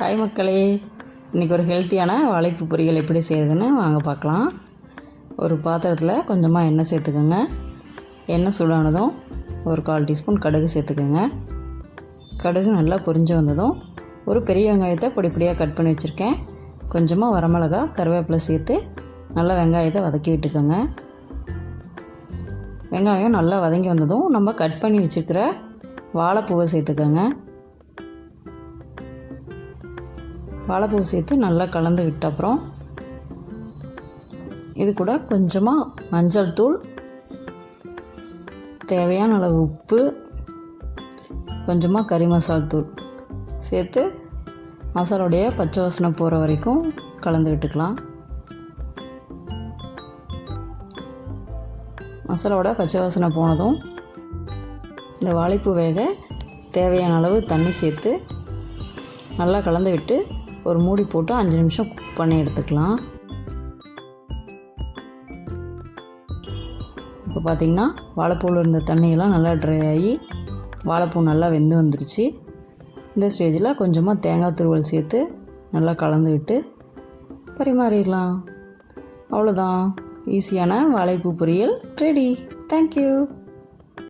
Hi மக்களே இன்றைக்கி ஒரு ஹெல்த்தியான வாழைப்பு பொரியல் எப்படி செய்யறதுன்னு வாங்க பார்க்கலாம். ஒரு பாத்திரத்தில் கொஞ்சமாக எண்ணெய் சேர்த்துக்கோங்க. எண்ணெய் சூடானதும் ஒரு கால் டீஸ்பூன் கடுகு சேர்த்துக்கோங்க. கடுகு நல்லா பொரிஞ்சு வந்ததும் ஒரு பெரிய வெங்காயத்தை பொடிப்படியாக கட் பண்ணி வச்சுருக்கேன். கொஞ்சமாக வரமிளகா கருவேப்பிலை சேர்த்து நல்லா வெங்காயத்தை வதக்கி விட்டுக்கோங்க. வெங்காயம் நல்லா வதங்கி வந்ததும் நம்ம கட் பண்ணி வச்சுருக்கிற வாழைப்பூவை சேர்த்துக்கோங்க. வாழைப்பூ சேர்த்து நல்லா கலந்து விட்ட அப்புறம் இது கூட கொஞ்சமாக மஞ்சள் தூள் தேவையான அளவு உப்பு கொஞ்சமாக கறி மசால் தூள் சேர்த்து மசாலோடைய பச்சை வாசனை போகிற வரைக்கும் கலந்து விட்டுக்கலாம். மசாலாவோட பச்சை வாசனை போனதும் இந்த வாழைப்பூ வேக தேவையான அளவு தண்ணி சேர்த்து நல்லா கலந்து விட்டு ஒரு மூடி போட்டு அஞ்சு நிமிஷம் குக் பண்ணி எடுத்துக்கலாம். இப்போ பார்த்திங்கன்னா வாழைப்பூவில் இருந்த தண்ணியெல்லாம் நல்லா ட்ரை ஆகி வாழைப்பூ நல்லா வெந்து வந்துருச்சு. இந்த ஸ்டேஜில் கொஞ்சமாக தேங்காய் துருவல் சேர்த்து நல்லா கலந்து விட்டு பரிமாறிடலாம். அவ்வளோதான் ஈஸியான வாழைப்பூ பொரியல். Ready thank you